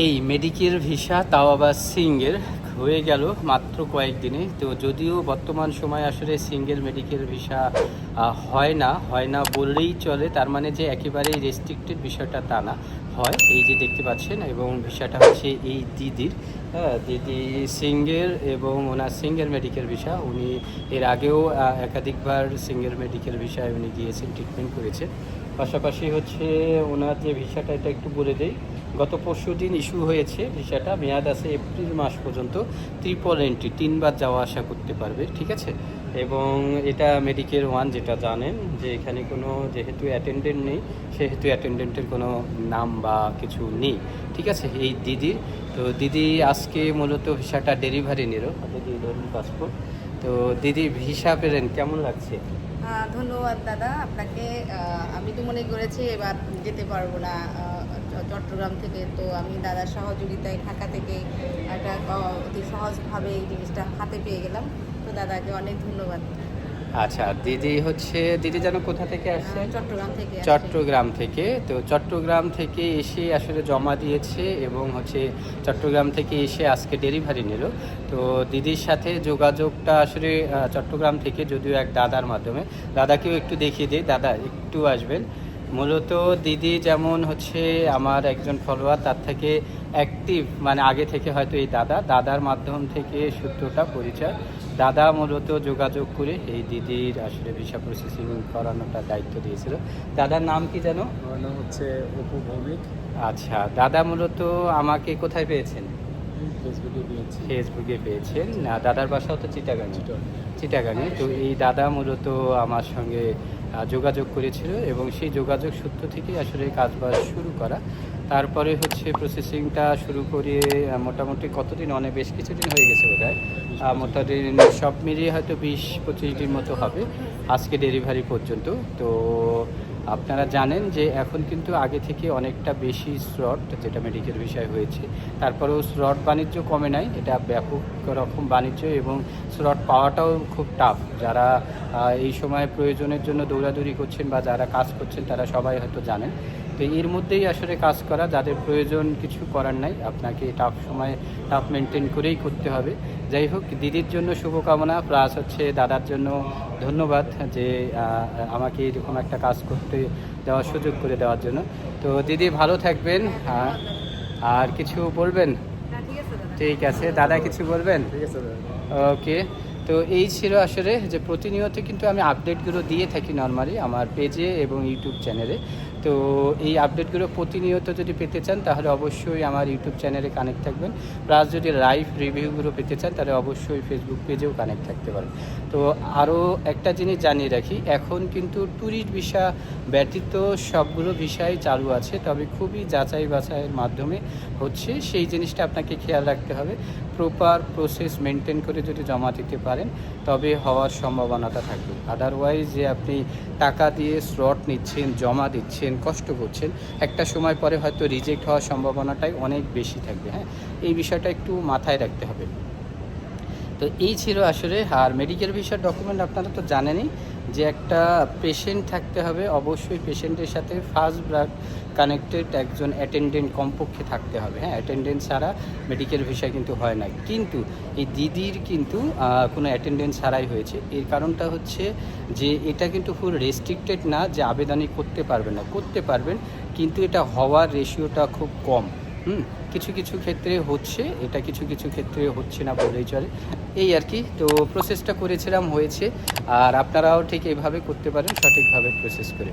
এই medical visa তাও আবার সিঙ্গেল হয়ে গেল মাত্র কয়েকদিনে। তো যদিও বর্তমান সময় আসলে সিঙ্গেল মেডিকেল ভিসা হয় না হয় না বললেই চলে, তার মানে যে একেবারেই রেস্ট্রিক্টেড বিষয়টা তা না। হয়, এই যে দেখতে পাচ্ছেন, এবং ভিসাটা হচ্ছে এই দিদির। হ্যাঁ দিদি সিঙ্গেল এবং ওনার সিঙ্গেল মেডিকেল ভিসা উনি এর আগেও একাধিকবার সিঙ্গেল মেডিকেল ভিসায় উনি গিয়েছেন ট্রিটমেন্ট করেছেন। পাশাপাশি হচ্ছে ওনার যে ভিসাটা, এটা একটু বলে দেই। গত পরশু দিন ইস্যু হয়েছে ভিসাটা, মেয়াদ আছে এপ্রিল মাস পর্যন্ত, ত্রিপল এন্ট্রি তিনবার যাওয়া আসা করতে পারবে, ঠিক আছে? এবং এটা মেডিকেল ওয়ান যেটা জানেন, যে এখানে কোনো যেহেতু অ্যাটেন্ডেন্ট নেই, সেহেতু অ্যাটেন্ডেন্টের কোনো নাম বা কিছু নেই, ঠিক আছে? এই দিদির, তো দিদি আজকে মূলত ভিসাটা ডেলিভারি নিল দিদি ধরুন পাসপোর্ট তো দিদি, ভিসা পেলেন, কেমন লাগছে? ধন্যবাদ দাদা, আপনাকে আমি তো মনে করেছি এবার যেতে পারব না চট্টগ্রাম থেকে তো আমি দাদার সহযোগিতায় ঢাকা থেকে একটা অতি সহজভাবে এই জিনিসটা হাতে পেয়ে গেলাম। তো দাদাকে অনেক ধন্যবাদ। আচ্ছা দিদি হচ্ছে দিদি যেন কোথা থেকে আসছে? চট্টগ্রাম থেকে চট্টগ্রাম থেকে। তো চট্টগ্রাম থেকে এসে আসলে জমা দিয়েছে এবং হচ্ছে চট্টগ্রাম থেকে এসে আজকে ডেলিভারি নিল। তো দিদির সাথে যোগাযোগটা আসলে চট্টগ্রাম থেকে যদিও এক দাদার মাধ্যমে। দাদাকেও একটু দেখিয়ে দিই। দাদা একটু আসবেন। মূলত দিদি যেমন হচ্ছে আমার একজন ফলোয়ার তার থেকে অ্যাক্টিভ মানে আগে থেকে হয়তো এই দাদা। দাদার মাধ্যম থেকে সূত্রটা পরিচয়। দাদা মূলত যোগাযোগ করে এই দিদির আসলে ভিসা প্রসেসিং করানোটা দায়িত্ব দিয়েছিল। দাদার নাম কি যেন? নাম হচ্ছে অপু ভৌমিক। আচ্ছা দাদা মূলত আমাকে কোথায় পেয়েছেন? ফেসবুকে পেয়েছেন। না দাদার বাসাও তো চিটাগাঙে। চিটাগাং। চিটাগাঙে। তো এই দাদা মূলত আমার সঙ্গে যোগাযোগ করেছিল এবং সেই যোগাযোগ সূত্র থেকেই আসলে কাজবাজ শুরু করা। তারপরে হচ্ছে প্রসেসিংটা শুরু করে মোটামুটি কতদিন? অনেক বেশ কিছুদিন হয়ে গেছে বোধ হয় মোটামুটি সব মিলিয়ে হয়তো বিশ পঁচিশ দিন মতো হবে আজকে ডেলিভারি পর্যন্ত। তো আপনারা জানেন যে এখন কিন্তু আগে থেকে অনেকটা বেশি স্রট, যেটা মেডিকেল বিষয় হয়েছে। তারপরেও স্রট বাণিজ্য কমে নাই, এটা ব্যাপক রকম বাণিজ্য এবং স্রট পাওয়াটাও খুব টাফ যারা এই সময় প্রয়োজনের জন্য দৌড়াদৌড়ি করছেন বা যারা কাজ করছেন, তারা সবাই হয়তো জানেন। তো এর মধ্যেই আসলে কাজ করা যাদের প্রয়োজন কিছু করার নাই আপনাকে টাফ সময় টাফ মেনটেন করেই করতে হবে। যাই হোক দিদির জন্য শুভকামনা প্লাস হচ্ছে দাদার জন্য ধন্যবাদ যে আমাকে এরকম একটা কাজ করতে দেওয়ার সুযোগ করে দেওয়ার জন্য। তো দিদি ভালো থাকবেন আর কিছু বলবেন? ঠিক আছে দাদা। ঠিক আছে দাদা কিছু বলবেন? ঠিক আছে দাদা। ওকে তো এই ছিল আসলে যে প্রতিনিয়ত কিন্তু আমি আপডেটগুলো দিয়ে থাকি নর্মালি আমার পেজে এবং ইউটিউব চ্যানেলে তো এই আপডেটগুলো প্রতিনিয়ত যদি পেতে চান, তাহলে অবশ্যই আমার ইউটিউব চ্যানেলে কানেক্ট থাকবেন। প্লাস যদি লাইভ রিভিউগুলো পেতে চান, তাহলে অবশ্যই ফেসবুক পেজেও কানেক্ট থাকতে পারেন। তো আরও একটা জিনিস জানিয়ে রাখি, এখন কিন্তু ট্যুরিস্ট ভিসা ব্যতীত সবগুলো ভিসাই চালু আছে, তবে খুবই যাচাই বাছাইয়ের মাধ্যমে হচ্ছে সেই জিনিসটা আপনাকে খেয়াল রাখতে হবে। প্রপার প্রসেস মেনটেন করে যদি জমা দিতে পারেন, তবে হওয়ার সম্ভাবনাটা থাকবে। আদারওয়াইজ যে আপনি টাকা দিয়ে স্লট নিচ্ছেন, জমা দিচ্ছেন কষ্ট করছেন, একটা সময় পরে হয়তো রিজেক্ট হওয়ার সম্ভাবনাটাই অনেক বেশি থাকবে হ্যাঁ? এই বিষয়টা একটু মাথায় রাখতে হবে। তো এই ছিল আসলে, আর মেডিকেল ভিসার ডকুমেন্ট আপনারা তো জানেনই যে একটা পেশেন্ট থাকতে হবে, অবশ্যই পেশেন্টের সাথে ফার্স্ট ব্লাড কানেক্টেড একজন অ্যাটেন্ডেন্ট কমপক্ষে থাকতে হবে। হ্যাঁ অ্যাটেন্ডেন্ট ছাড়া মেডিকেল ভিসা কিন্তু হয় না। কিন্তু এই দিদির কিন্তু কোনো অ্যাটেন্ডেন্ট ছাড়াই হয়েছে। এর কারণটা হচ্ছে যে এটা কিন্তু ফুল রেস্ট্রিক্টেড না যে আবেদনই করতে পারবেন না। করতে পারবেন, কিন্তু এটা হওয়ার রেশিওটা খুব কম। হুম, কিছু কিছু ক্ষেত্রে হচ্ছে, এটা কিছু কিছু ক্ষেত্রে হচ্ছে না বলেই চলে। এই আর কি, তো প্রসেসটা করেছিলাম, হয়েছে। আর আপনারাও ঠিক এইভাবে করতে পারেন, সঠিকভাবে প্রসেস করে।